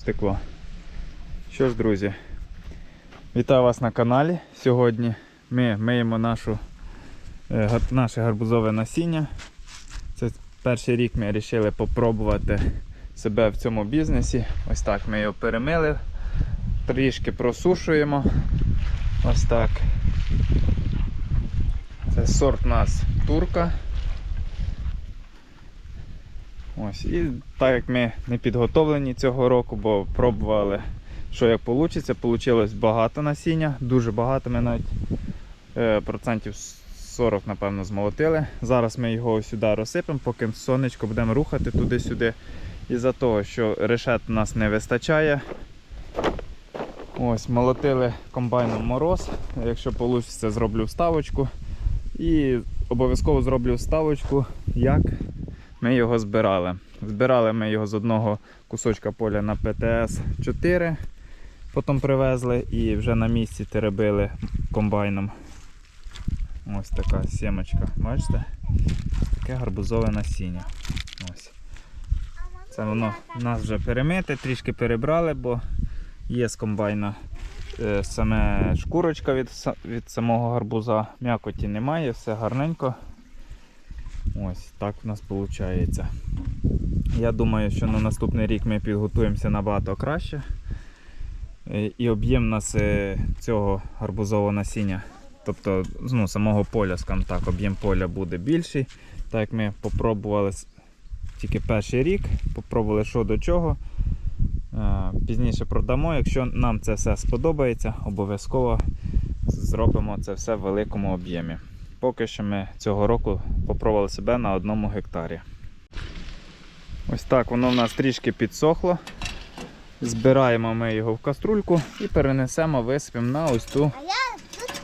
Стекло. Що ж, друзі, вітаю вас на каналі. Сьогодні ми миємо нашу, е, наше гарбузове насіння. Це перший рік ми вирішили попробувати себе в цьому бізнесі. Ось так ми його перемили, трішки просушуємо. Ось так. Це сорт у нас турка. Ось, і так як ми не підготовлені цього року, бо пробували, що як вийде. Получилось багато насіння, дуже багато. Ми навіть е, процентів 40, напевно, змолотили. Зараз ми його сюди розсипемо, поки сонечко будемо рухати туди-сюди. Із-за того, що решет у нас не вистачає. Ось, молотили комбайном мороз. Якщо вийде, зроблю вставочку. І обов'язково зроблю вставочку, як ми його збирали. Збирали ми його з одного кусочка поля на ПТС 4, потім привезли і вже на місці теребили комбайном. Ось така сімочка, бачите? Таке гарбузове насіння. Ось. Це воно нас вже перемите, трішки перебрали, бо є з комбайна е, саме шкурочка від, від самого гарбуза. М'якоті немає, все гарненько. Ось так у нас виходить. Я думаю, що на наступний рік ми підготуємося набагато краще. Е, І об'єм нас е, цього гарбузового насіння, тобто ну, самого поля, скажімо так, об'єм поля буде більший. Так як ми попробували тільки перший рік, попробували що до чого. Е, Пізніше продамо. Якщо нам це все сподобається, обов'язково зробимо це все в великому об'ємі. Поки що ми цього року попробували себе на одному гектарі. Ось так воно в нас трішки підсохло. Збираємо ми його в каструльку і перенесемо, висипемо на ось ту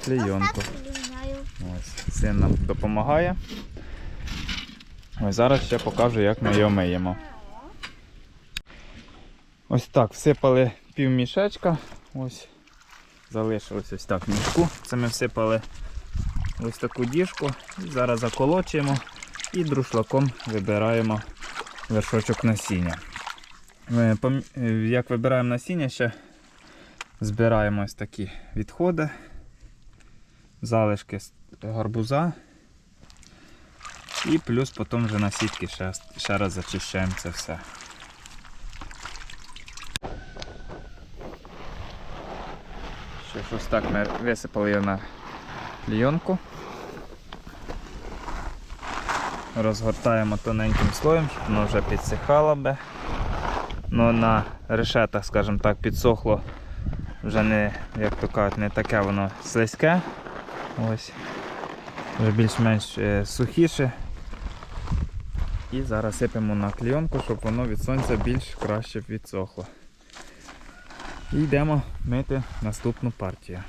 клейонку. Ось, син нам допомагає. Ось зараз ще покажу, як ми його миємо. Ось так, всипали пів мішечка. Ось. Залишилось ось так мішку. Це ми всипали ось таку діжку. Зараз заколочуємо і друшлаком вибираємо вершочок насіння. Е, е, Як вибираємо насіння, ще збираємо ось такі відходи, залишки з гарбуза. І плюс потім вже на сітки ще, ще раз зачищаємо це все. Ж ось так ми висипали його на клійонку. Розгортаємо тоненьким слоєм, щоб воно вже підсихало би. Ну, на решетах, скажімо так, підсохло вже не, як то кажуть, не таке воно слизьке. Ось. Вже більш-менш е, сухіше. І зараз сипемо на клійонку, щоб воно від сонця більш краще відсохло. І йдемо мити наступну партію.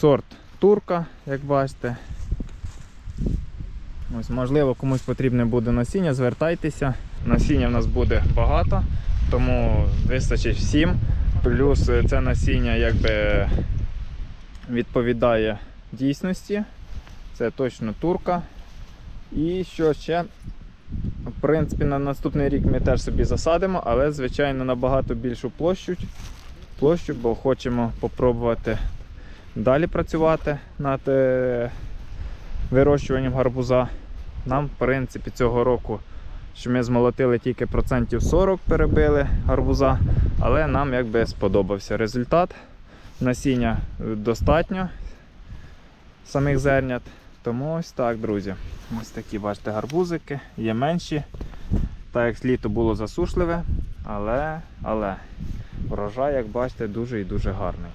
Сорт турка, як бачите. Ось, можливо, комусь потрібне буде насіння, звертайтеся. Насіння в нас буде багато, тому вистачить всім. Плюс це насіння якби відповідає дійсності. Це точно турка. І що ще? В принципі, на наступний рік ми теж собі засадимо, але, звичайно, набагато більшу площу, площу бо хочемо попробувати далі працювати над е, вирощуванням гарбуза. Нам, в принципі, цього року, що ми змолотили тільки процентів 40 перебили гарбуза, але нам якби сподобався результат. Насіння достатньо самих зернят. Тому ось так, друзі. Ось такі, бачите, гарбузики, є менші. Так як літо було засушливе, але, але врожай, як бачите, дуже і дуже гарний.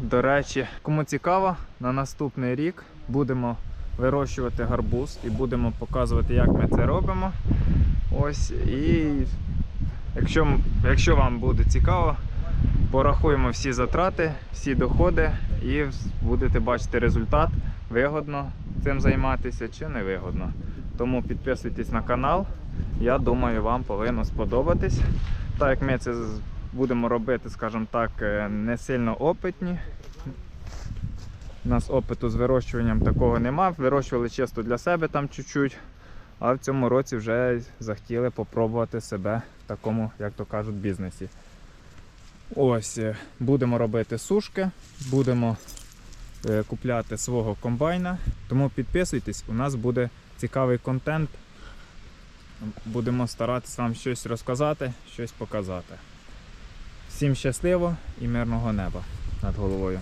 До речі, кому цікаво, на наступний рік будемо вирощувати гарбуз і будемо показувати, як ми це робимо. Ось, і якщо, якщо вам буде цікаво, порахуємо всі затрати, всі доходи і будете бачити результат, вигодно цим займатися чи не вигодно. Тому підписуйтесь на канал. Я думаю, вам повинно сподобатись. Так як ми це будемо робити, скажімо так, е, не сильно опитні. У нас опиту з вирощуванням такого нема. Вирощували чисто для себе там чуть-чуть. А в цьому році вже захотіли попробувати себе в такому, як то кажуть, бізнесі. Ось, е, будемо робити сушки, будемо е, купляти свого комбайна. Тому підписуйтесь, у нас буде цікавий контент. Будемо старатися вам щось розказати, щось показати. Всім щасливо і мирного неба над головою.